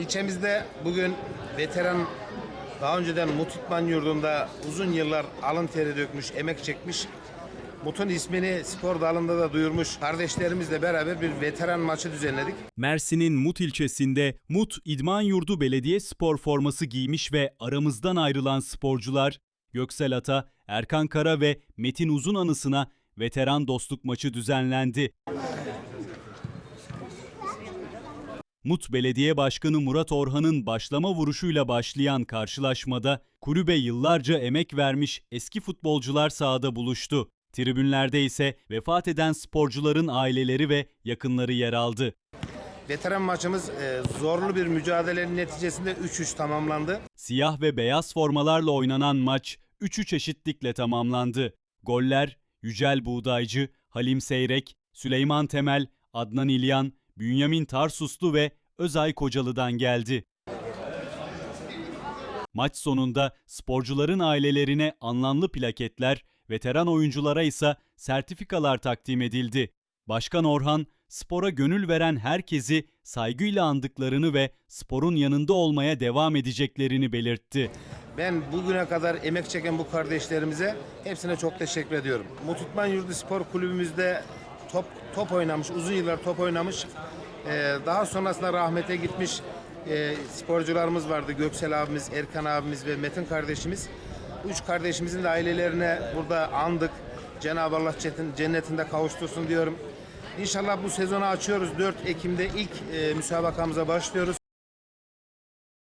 İlçemizde bugün veteran daha önceden Mututman yurdunda uzun yıllar alın teri dökmüş, emek çekmiş. Mut'un ismini spor dalında da duyurmuş kardeşlerimizle beraber bir veteran maçı düzenledik. Mersin'in Mut ilçesinde Mut İdman Yurdu Belediye Spor forması giymiş ve aramızdan ayrılan sporcular Göksel Ata, Erkan Kara ve Metin Uzun anısına veteran dostluk maçı düzenlendi. Mut Belediye Başkanı Murat Orhan'ın başlama vuruşuyla başlayan karşılaşmada kulübe yıllarca emek vermiş eski futbolcular sahada buluştu. Tribünlerde ise vefat eden sporcuların aileleri ve yakınları yer aldı. Veteran maçımız e, zorlu bir mücadelenin neticesinde 3-3 tamamlandı. Siyah ve beyaz formalarla oynanan maç 3-3 eşitlikle tamamlandı. Goller Yücel Buğdaycı, Halim Seyrek, Süleyman Temel, Adnan İlyan, Bünyamin Tarsuslu ve Özay Kocalı'dan geldi. Maç sonunda sporcuların ailelerine anlamlı plaketler, veteran oyunculara ise sertifikalar takdim edildi. Başkan Orhan, spora gönül veren herkesi saygıyla andıklarını ve sporun yanında olmaya devam edeceklerini belirtti. Ben bugüne kadar emek çeken bu kardeşlerimize hepsine çok teşekkür ediyorum. Mututman Yurdu Spor Kulübümüzde top top oynamış, uzun yıllar top oynamış. Ee, daha sonrasında rahmete gitmiş e, sporcularımız vardı. Göksel abimiz, Erkan abimiz ve Metin kardeşimiz. Üç kardeşimizin de ailelerine burada andık. Cenab-ı Allah cennetinde kavuştursun diyorum. İnşallah bu sezonu açıyoruz. 4 Ekim'de ilk e, müsabakamıza başlıyoruz.